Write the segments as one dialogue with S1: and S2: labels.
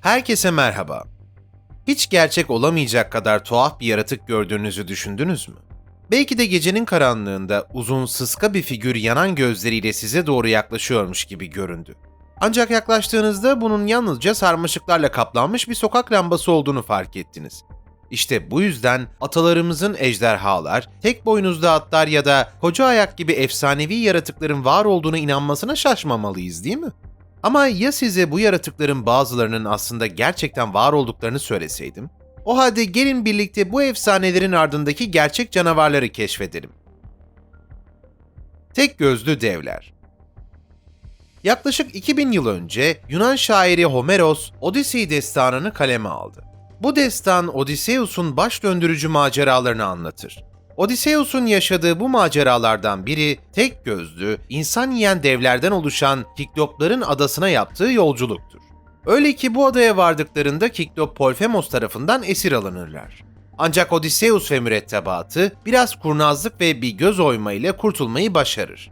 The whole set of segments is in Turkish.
S1: Herkese merhaba. Hiç gerçek olamayacak kadar tuhaf bir yaratık gördüğünüzü düşündünüz mü? Belki de gecenin karanlığında uzun sıska bir figür yanan gözleriyle size doğru yaklaşıyormuş gibi göründü. Ancak yaklaştığınızda bunun yalnızca sarmaşıklarla kaplanmış bir sokak lambası olduğunu fark ettiniz. İşte bu yüzden atalarımızın ejderhalar, tek boynuzlu atlar ya da koca ayak gibi efsanevi yaratıkların var olduğunu inanmasına şaşmamalıyız değil mi? Ama ya size bu yaratıkların bazılarının aslında gerçekten var olduklarını söyleseydim? O halde gelin birlikte bu efsanelerin ardındaki gerçek canavarları keşfedelim. Tek gözlü devler Yaklaşık 2000 yıl önce Yunan şairi Homeros Odyssey destanını kaleme aldı. Bu destan Odysseus'un baş döndürücü maceralarını anlatır. Odysseus'un yaşadığı bu maceralardan biri tek gözlü, insan yiyen devlerden oluşan Kiklopların adasına yaptığı yolculuktur. Öyle ki bu adaya vardıklarında Kiklop Polfemos tarafından esir alınırlar. Ancak Odysseus ve mürettebatı biraz kurnazlık ve bir göz oyma ile kurtulmayı başarır.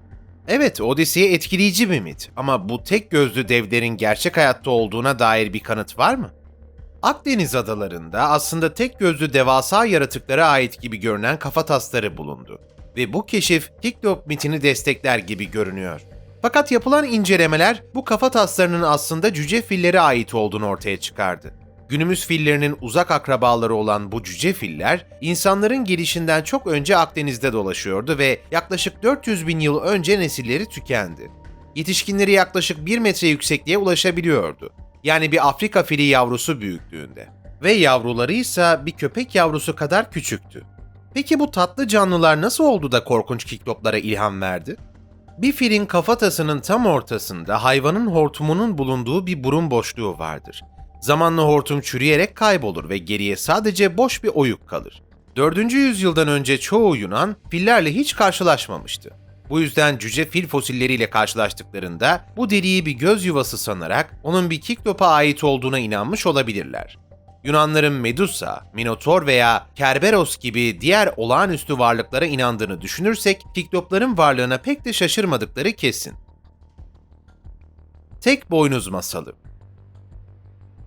S1: Evet, Odyssey etkileyici bir mit ama bu tek gözlü devlerin gerçek hayatta olduğuna dair bir kanıt var mı? Akdeniz adalarında aslında tek gözlü devasa yaratıklara ait gibi görünen kafatasları bulundu. Ve bu keşif Kiklop mitini destekler gibi görünüyor. Fakat yapılan incelemeler bu kafataslarının aslında cüce fillere ait olduğunu ortaya çıkardı. Günümüz fillerinin uzak akrabaları olan bu cüce filler, insanların gelişinden çok önce Akdeniz'de dolaşıyordu ve yaklaşık 400 bin yıl önce nesilleri tükendi. Yetişkinleri yaklaşık 1 metre yüksekliğe ulaşabiliyordu. Yani bir Afrika fili yavrusu büyüklüğünde. Ve yavruları ise bir köpek yavrusu kadar küçüktü. Peki bu tatlı canlılar nasıl oldu da korkunç kikloplara ilham verdi? Bir filin kafatasının tam ortasında hayvanın hortumunun bulunduğu bir burun boşluğu vardır. Zamanla hortum çürüyerek kaybolur ve geriye sadece boş bir oyuk kalır. 4. yüzyıldan önce çoğu Yunan fillerle hiç karşılaşmamıştı. Bu yüzden cüce fil fosilleriyle karşılaştıklarında bu deriyi bir göz yuvası sanarak onun bir kiklopa ait olduğuna inanmış olabilirler. Yunanların Medusa, Minotor veya Kerberos gibi diğer olağanüstü varlıklara inandığını düşünürsek kiklopların varlığına pek de şaşırmadıkları kesin. Tek boynuz masalı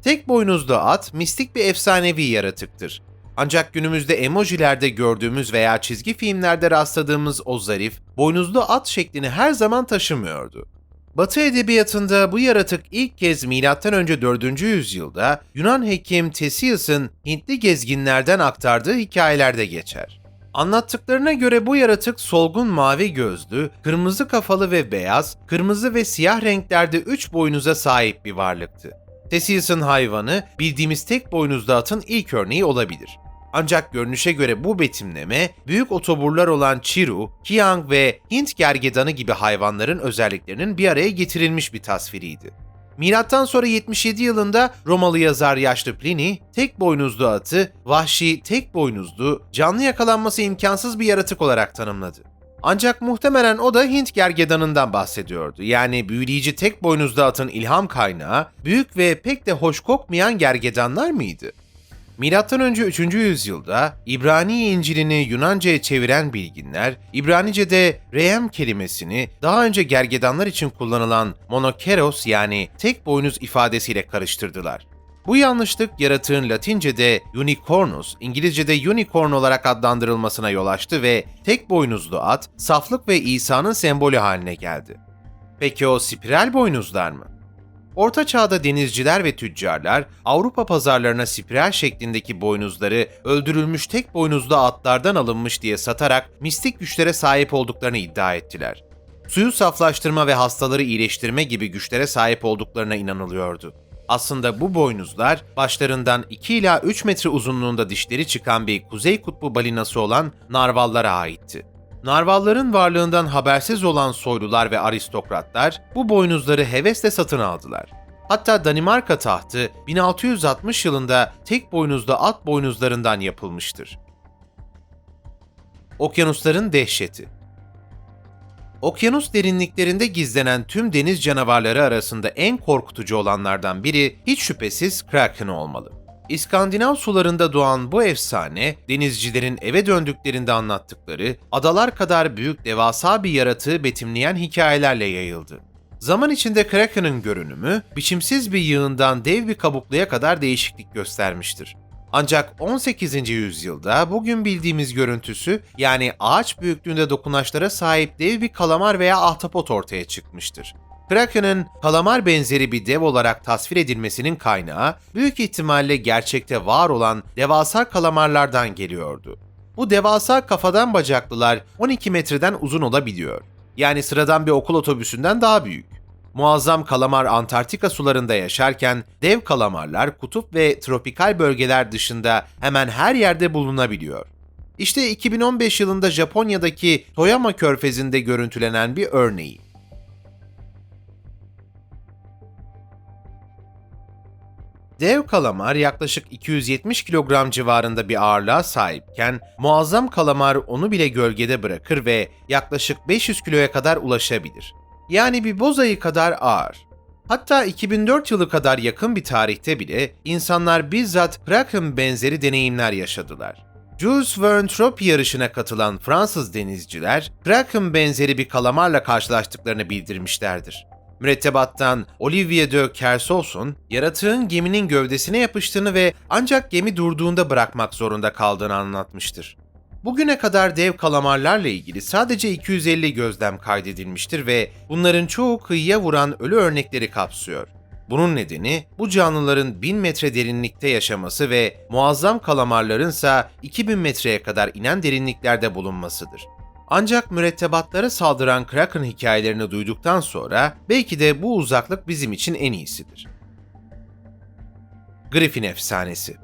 S1: Tek boynuzlu at mistik bir efsanevi yaratıktır. Ancak günümüzde emojilerde gördüğümüz veya çizgi filmlerde rastladığımız o zarif, boynuzlu at şeklini her zaman taşımıyordu. Batı edebiyatında bu yaratık ilk kez M.Ö. 4. yüzyılda Yunan hekim Theseus'ın Hintli gezginlerden aktardığı hikayelerde geçer. Anlattıklarına göre bu yaratık solgun mavi gözlü, kırmızı kafalı ve beyaz, kırmızı ve siyah renklerde üç boynuza sahip bir varlıktı. Theseus'ın hayvanı bildiğimiz tek boynuzlu atın ilk örneği olabilir. Ancak görünüşe göre bu betimleme büyük otoburlar olan Chiru, Kiang ve Hint gergedanı gibi hayvanların özelliklerinin bir araya getirilmiş bir tasviriydi. Milattan sonra 77 yılında Romalı yazar yaşlı Pliny, tek boynuzlu atı, vahşi, tek boynuzlu, canlı yakalanması imkansız bir yaratık olarak tanımladı. Ancak muhtemelen o da Hint gergedanından bahsediyordu. Yani büyüleyici tek boynuzlu atın ilham kaynağı, büyük ve pek de hoş kokmayan gergedanlar mıydı? Milattan önce 3. yüzyılda İbrani İncil'ini Yunanca'ya çeviren bilginler, İbranice'de reem kelimesini daha önce gergedanlar için kullanılan monokeros yani tek boynuz ifadesiyle karıştırdılar. Bu yanlışlık yaratığın Latince'de unicornus, İngilizce'de unicorn olarak adlandırılmasına yol açtı ve tek boynuzlu at, saflık ve İsa'nın sembolü haline geldi. Peki o spiral boynuzlar mı? Orta Çağ'da denizciler ve tüccarlar Avrupa pazarlarına spiral şeklindeki boynuzları öldürülmüş tek boynuzlu atlardan alınmış diye satarak mistik güçlere sahip olduklarını iddia ettiler. Suyu saflaştırma ve hastaları iyileştirme gibi güçlere sahip olduklarına inanılıyordu. Aslında bu boynuzlar başlarından 2 ila 3 metre uzunluğunda dişleri çıkan bir kuzey kutbu balinası olan narvallara aitti. Narvalların varlığından habersiz olan soylular ve aristokratlar bu boynuzları hevesle satın aldılar. Hatta Danimarka tahtı 1660 yılında tek boynuzlu at boynuzlarından yapılmıştır. Okyanusların dehşeti Okyanus derinliklerinde gizlenen tüm deniz canavarları arasında en korkutucu olanlardan biri hiç şüphesiz Kraken olmalı. İskandinav sularında doğan bu efsane, denizcilerin eve döndüklerinde anlattıkları, adalar kadar büyük devasa bir yaratığı betimleyen hikayelerle yayıldı. Zaman içinde Kraken'ın görünümü, biçimsiz bir yığından dev bir kabukluya kadar değişiklik göstermiştir. Ancak 18. yüzyılda bugün bildiğimiz görüntüsü yani ağaç büyüklüğünde dokunaçlara sahip dev bir kalamar veya ahtapot ortaya çıkmıştır. Kraken'ın kalamar benzeri bir dev olarak tasvir edilmesinin kaynağı büyük ihtimalle gerçekte var olan devasa kalamarlardan geliyordu. Bu devasa kafadan bacaklılar 12 metreden uzun olabiliyor. Yani sıradan bir okul otobüsünden daha büyük. Muazzam kalamar Antarktika sularında yaşarken dev kalamarlar kutup ve tropikal bölgeler dışında hemen her yerde bulunabiliyor. İşte 2015 yılında Japonya'daki Toyama Körfezi'nde görüntülenen bir örneği. Dev kalamar yaklaşık 270 kilogram civarında bir ağırlığa sahipken muazzam kalamar onu bile gölgede bırakır ve yaklaşık 500 kiloya kadar ulaşabilir. Yani bir bozayı kadar ağır. Hatta 2004 yılı kadar yakın bir tarihte bile insanlar bizzat Kraken benzeri deneyimler yaşadılar. Jules Verne Trophy yarışına katılan Fransız denizciler, Kraken benzeri bir kalamarla karşılaştıklarını bildirmişlerdir. Mürettebattan Olivier de Kersos'un yaratığın geminin gövdesine yapıştığını ve ancak gemi durduğunda bırakmak zorunda kaldığını anlatmıştır. Bugüne kadar dev kalamarlarla ilgili sadece 250 gözlem kaydedilmiştir ve bunların çoğu kıyıya vuran ölü örnekleri kapsıyor. Bunun nedeni bu canlıların 1000 metre derinlikte yaşaması ve muazzam kalamarların ise 2000 metreye kadar inen derinliklerde bulunmasıdır. Ancak mürettebatlara saldıran Kraken hikayelerini duyduktan sonra belki de bu uzaklık bizim için en iyisidir. Griffin Efsanesi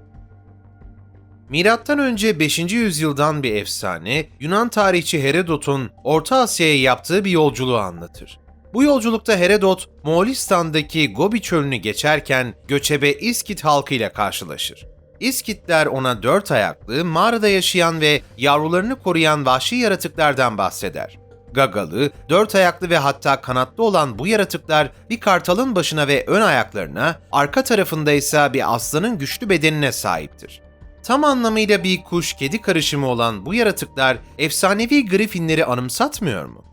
S1: Milattan önce 5. yüzyıldan bir efsane, Yunan tarihçi Herodot'un Orta Asya'ya yaptığı bir yolculuğu anlatır. Bu yolculukta Herodot, Moğolistan'daki Gobi çölünü geçerken göçebe İskit halkıyla karşılaşır. İskitler ona dört ayaklı, mağarada yaşayan ve yavrularını koruyan vahşi yaratıklardan bahseder. Gagalı, dört ayaklı ve hatta kanatlı olan bu yaratıklar bir kartalın başına ve ön ayaklarına, arka tarafında ise bir aslanın güçlü bedenine sahiptir. Tam anlamıyla bir kuş-kedi karışımı olan bu yaratıklar efsanevi griffinleri anımsatmıyor mu?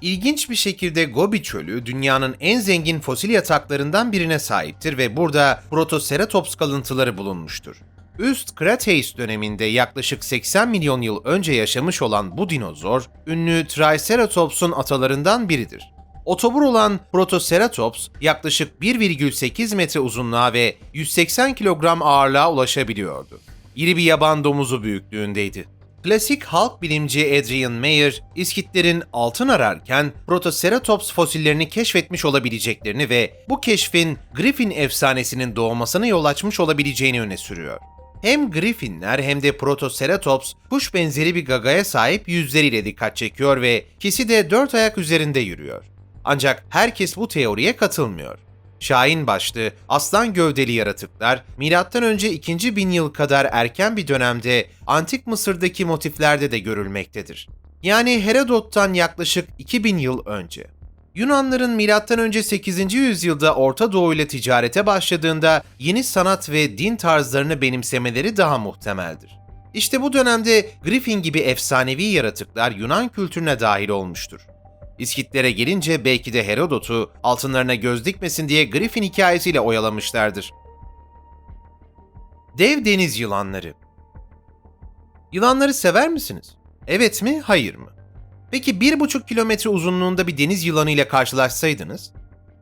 S1: İlginç bir şekilde Gobi Çölü dünyanın en zengin fosil yataklarından birine sahiptir ve burada Protoceratops kalıntıları bulunmuştur. Üst Kretase döneminde yaklaşık 80 milyon yıl önce yaşamış olan bu dinozor, ünlü Triceratops'un atalarından biridir. Otobur olan Protoceratops yaklaşık 1,8 metre uzunluğa ve 180 kilogram ağırlığa ulaşabiliyordu. İri bir yaban domuzu büyüklüğündeydi. Klasik halk bilimci Adrian Mayer, İskitlerin altın ararken Protoceratops fosillerini keşfetmiş olabileceklerini ve bu keşfin Griffin efsanesinin doğmasına yol açmış olabileceğini öne sürüyor. Hem Griffinler hem de Protoceratops kuş benzeri bir gagaya sahip yüzleriyle dikkat çekiyor ve ikisi de dört ayak üzerinde yürüyor. Ancak herkes bu teoriye katılmıyor. Şahin başlı, aslan gövdeli yaratıklar M.Ö. 2. bin yıl kadar erken bir dönemde Antik Mısır'daki motiflerde de görülmektedir. Yani Herodot'tan yaklaşık 2000 yıl önce. Yunanların M.Ö. 8. yüzyılda Orta Doğu ile ticarete başladığında yeni sanat ve din tarzlarını benimsemeleri daha muhtemeldir. İşte bu dönemde Griffin gibi efsanevi yaratıklar Yunan kültürüne dahil olmuştur. İskitlere gelince belki de Herodot'u altınlarına göz dikmesin diye Griffin hikayesiyle oyalamışlardır. Dev deniz yılanları Yılanları sever misiniz? Evet mi, hayır mı? Peki bir buçuk kilometre uzunluğunda bir deniz yılanı ile karşılaşsaydınız?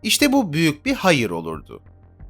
S1: İşte bu büyük bir hayır olurdu.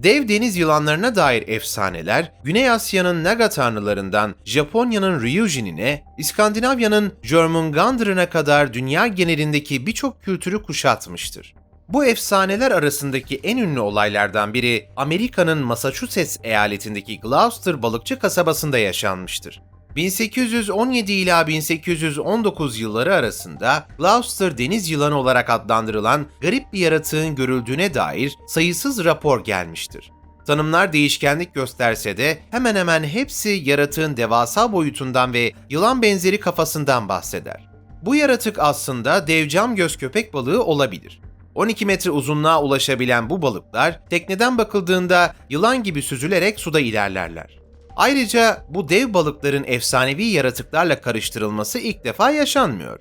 S1: Dev deniz yılanlarına dair efsaneler, Güney Asya'nın Naga tanrılarından Japonya'nın Ryujin'ine, İskandinavya'nın Jörmungandr'ına kadar dünya genelindeki birçok kültürü kuşatmıştır. Bu efsaneler arasındaki en ünlü olaylardan biri Amerika'nın Massachusetts eyaletindeki Gloucester balıkçı kasabasında yaşanmıştır. 1817 ila 1819 yılları arasında Gloucester deniz yılanı olarak adlandırılan garip bir yaratığın görüldüğüne dair sayısız rapor gelmiştir. Tanımlar değişkenlik gösterse de hemen hemen hepsi yaratığın devasa boyutundan ve yılan benzeri kafasından bahseder. Bu yaratık aslında dev cam göz köpek balığı olabilir. 12 metre uzunluğa ulaşabilen bu balıklar tekneden bakıldığında yılan gibi süzülerek suda ilerlerler. Ayrıca bu dev balıkların efsanevi yaratıklarla karıştırılması ilk defa yaşanmıyor.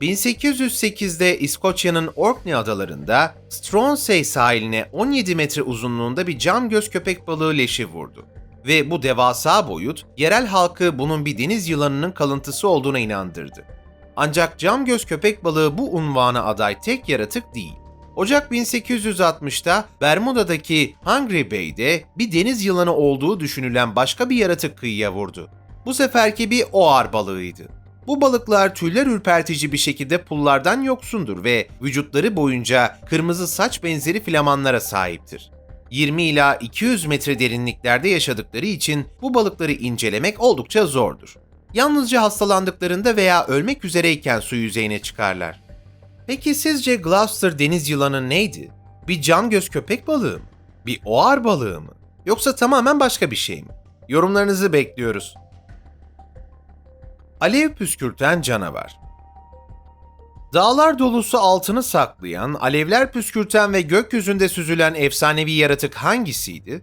S1: 1808'de İskoçya'nın Orkney adalarında Stronsay sahiline 17 metre uzunluğunda bir cam göz köpek balığı leşi vurdu. Ve bu devasa boyut yerel halkı bunun bir deniz yılanının kalıntısı olduğuna inandırdı. Ancak cam göz köpek balığı bu unvana aday tek yaratık değil. Ocak 1860'da Bermuda'daki Hungry Bay'de bir deniz yılanı olduğu düşünülen başka bir yaratık kıyıya vurdu. Bu seferki bir oar balığıydı. Bu balıklar tüyler ürpertici bir şekilde pullardan yoksundur ve vücutları boyunca kırmızı saç benzeri flamanlara sahiptir. 20 ila 200 metre derinliklerde yaşadıkları için bu balıkları incelemek oldukça zordur. Yalnızca hastalandıklarında veya ölmek üzereyken su yüzeyine çıkarlar. Peki sizce Gloucester deniz yılanı neydi? Bir can göz köpek balığı mı? Bir oar balığı mı? Yoksa tamamen başka bir şey mi? Yorumlarınızı bekliyoruz. Alev püskürten canavar Dağlar dolusu altını saklayan, alevler püskürten ve gökyüzünde süzülen efsanevi yaratık hangisiydi?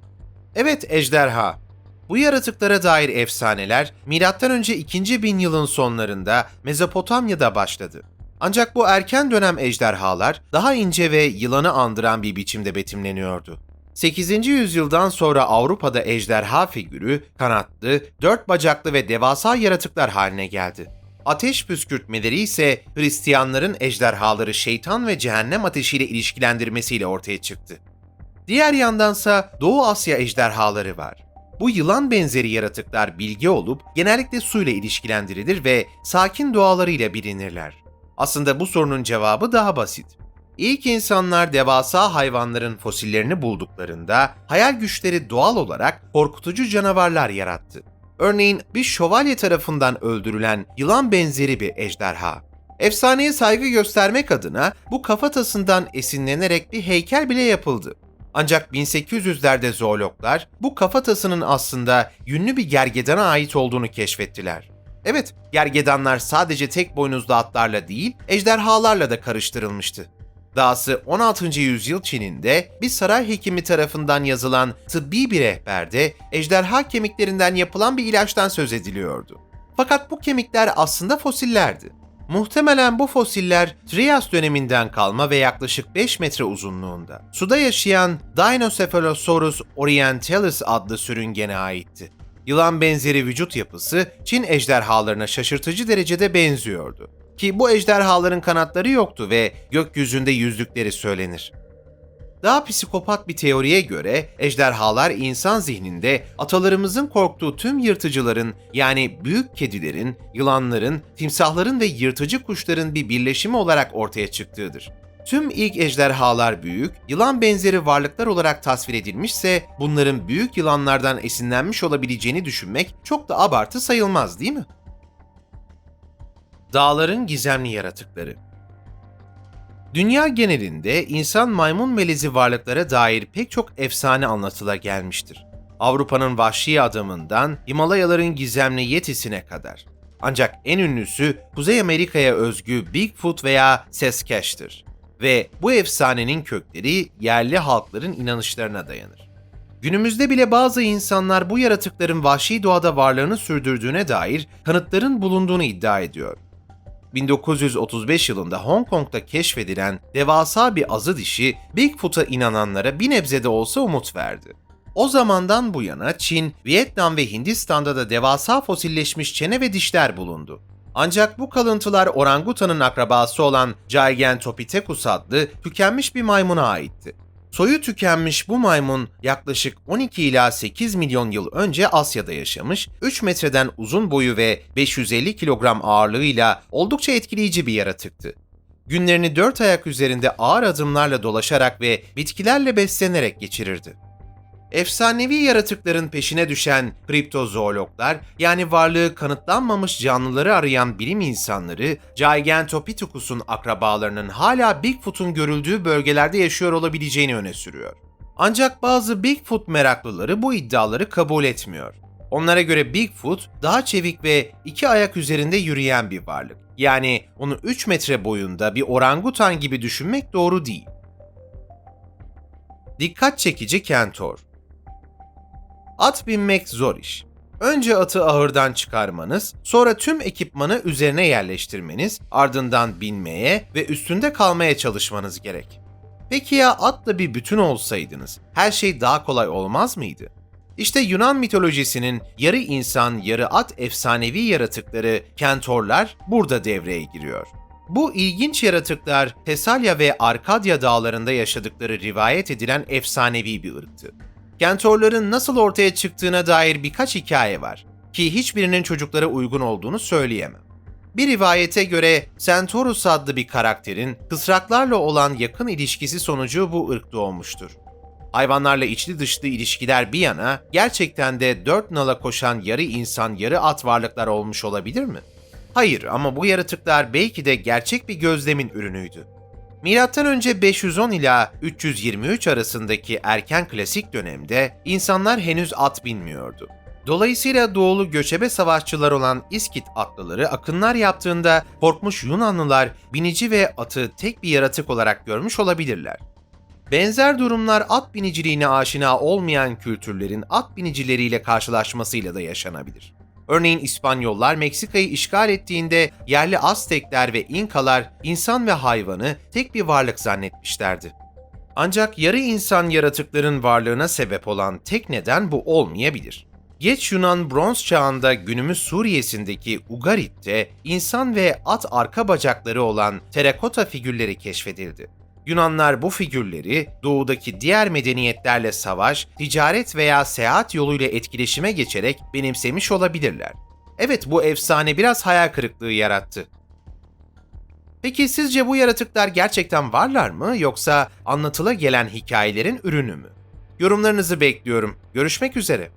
S1: Evet, ejderha. Bu yaratıklara dair efsaneler M.Ö. 2. bin yılın sonlarında Mezopotamya'da başladı. Ancak bu erken dönem ejderhalar daha ince ve yılanı andıran bir biçimde betimleniyordu. 8. yüzyıldan sonra Avrupa'da ejderha figürü kanatlı, dört bacaklı ve devasa yaratıklar haline geldi. Ateş püskürtmeleri ise Hristiyanların ejderhaları şeytan ve cehennem ateşiyle ilişkilendirmesiyle ortaya çıktı. Diğer yandansa Doğu Asya ejderhaları var. Bu yılan benzeri yaratıklar bilge olup genellikle suyla ilişkilendirilir ve sakin doğalarıyla bilinirler. Aslında bu sorunun cevabı daha basit. İlk insanlar devasa hayvanların fosillerini bulduklarında hayal güçleri doğal olarak korkutucu canavarlar yarattı. Örneğin bir şövalye tarafından öldürülen yılan benzeri bir ejderha. Efsaneye saygı göstermek adına bu kafatasından esinlenerek bir heykel bile yapıldı. Ancak 1800'lerde zoologlar bu kafatasının aslında yünlü bir gergedana ait olduğunu keşfettiler. Evet, gergedanlar sadece tek boynuzlu atlarla değil, ejderhalarla da karıştırılmıştı. Dahası 16. yüzyıl Çin'inde bir saray hekimi tarafından yazılan tıbbi bir rehberde ejderha kemiklerinden yapılan bir ilaçtan söz ediliyordu. Fakat bu kemikler aslında fosillerdi. Muhtemelen bu fosiller Trias döneminden kalma ve yaklaşık 5 metre uzunluğunda. Suda yaşayan Dinocephalosaurus orientalis adlı sürüngene aitti. Yılan benzeri vücut yapısı Çin ejderhalarına şaşırtıcı derecede benziyordu. Ki bu ejderhaların kanatları yoktu ve gökyüzünde yüzdükleri söylenir. Daha psikopat bir teoriye göre ejderhalar insan zihninde atalarımızın korktuğu tüm yırtıcıların yani büyük kedilerin, yılanların, timsahların ve yırtıcı kuşların bir birleşimi olarak ortaya çıktığıdır. Tüm ilk ejderhalar büyük, yılan benzeri varlıklar olarak tasvir edilmişse bunların büyük yılanlardan esinlenmiş olabileceğini düşünmek çok da abartı sayılmaz değil mi? Dağların gizemli yaratıkları Dünya genelinde insan maymun melezi varlıklara dair pek çok efsane anlatıla gelmiştir. Avrupa'nın vahşi adamından Himalayaların gizemli yetisine kadar. Ancak en ünlüsü Kuzey Amerika'ya özgü Bigfoot veya Sasquatch'tir. Ve bu efsanenin kökleri yerli halkların inanışlarına dayanır. Günümüzde bile bazı insanlar bu yaratıkların vahşi doğada varlığını sürdürdüğüne dair kanıtların bulunduğunu iddia ediyor. 1935 yılında Hong Kong'da keşfedilen devasa bir azı dişi Bigfoot'a inananlara bir nebze de olsa umut verdi. O zamandan bu yana Çin, Vietnam ve Hindistan'da da devasa fosilleşmiş çene ve dişler bulundu. Ancak bu kalıntılar orangutanın akrabası olan Gigantopithecus adlı tükenmiş bir maymuna aitti. Soyu tükenmiş bu maymun yaklaşık 12 ila 8 milyon yıl önce Asya'da yaşamış, 3 metreden uzun boyu ve 550 kilogram ağırlığıyla oldukça etkileyici bir yaratıktı. Günlerini dört ayak üzerinde ağır adımlarla dolaşarak ve bitkilerle beslenerek geçirirdi. Efsanevi yaratıkların peşine düşen kriptozoologlar yani varlığı kanıtlanmamış canlıları arayan bilim insanları Gigantopithecus'un akrabalarının hala Bigfoot'un görüldüğü bölgelerde yaşıyor olabileceğini öne sürüyor. Ancak bazı Bigfoot meraklıları bu iddiaları kabul etmiyor. Onlara göre Bigfoot daha çevik ve iki ayak üzerinde yürüyen bir varlık. Yani onu 3 metre boyunda bir orangutan gibi düşünmek doğru değil. Dikkat çekici kentor At binmek zor iş. Önce atı ahırdan çıkarmanız, sonra tüm ekipmanı üzerine yerleştirmeniz, ardından binmeye ve üstünde kalmaya çalışmanız gerek. Peki ya atla bir bütün olsaydınız, her şey daha kolay olmaz mıydı? İşte Yunan mitolojisinin yarı insan, yarı at efsanevi yaratıkları kentorlar burada devreye giriyor. Bu ilginç yaratıklar Tesalya ve Arkadya dağlarında yaşadıkları rivayet edilen efsanevi bir ırktı. Kentorların nasıl ortaya çıktığına dair birkaç hikaye var ki hiçbirinin çocuklara uygun olduğunu söyleyemem. Bir rivayete göre Centaurus adlı bir karakterin kısraklarla olan yakın ilişkisi sonucu bu ırk doğmuştur. Hayvanlarla içli dışlı ilişkiler bir yana gerçekten de dört nala koşan yarı insan yarı at varlıklar olmuş olabilir mi? Hayır ama bu yaratıklar belki de gerçek bir gözlemin ürünüydü. Önce 510 ila 323 arasındaki erken klasik dönemde insanlar henüz at binmiyordu. Dolayısıyla doğulu göçebe savaşçılar olan İskit atlıları akınlar yaptığında korkmuş Yunanlılar binici ve atı tek bir yaratık olarak görmüş olabilirler. Benzer durumlar at biniciliğine aşina olmayan kültürlerin at binicileriyle karşılaşmasıyla da yaşanabilir. Örneğin İspanyollar Meksika'yı işgal ettiğinde yerli Aztekler ve İnkalar insan ve hayvanı tek bir varlık zannetmişlerdi. Ancak yarı insan yaratıkların varlığına sebep olan tek neden bu olmayabilir. Geç Yunan bronz çağında günümüz Suriye'sindeki Ugarit'te insan ve at arka bacakları olan terakota figürleri keşfedildi. Yunanlar bu figürleri doğudaki diğer medeniyetlerle savaş, ticaret veya seyahat yoluyla etkileşime geçerek benimsemiş olabilirler. Evet bu efsane biraz hayal kırıklığı yarattı. Peki sizce bu yaratıklar gerçekten varlar mı yoksa anlatıla gelen hikayelerin ürünü mü? Yorumlarınızı bekliyorum. Görüşmek üzere.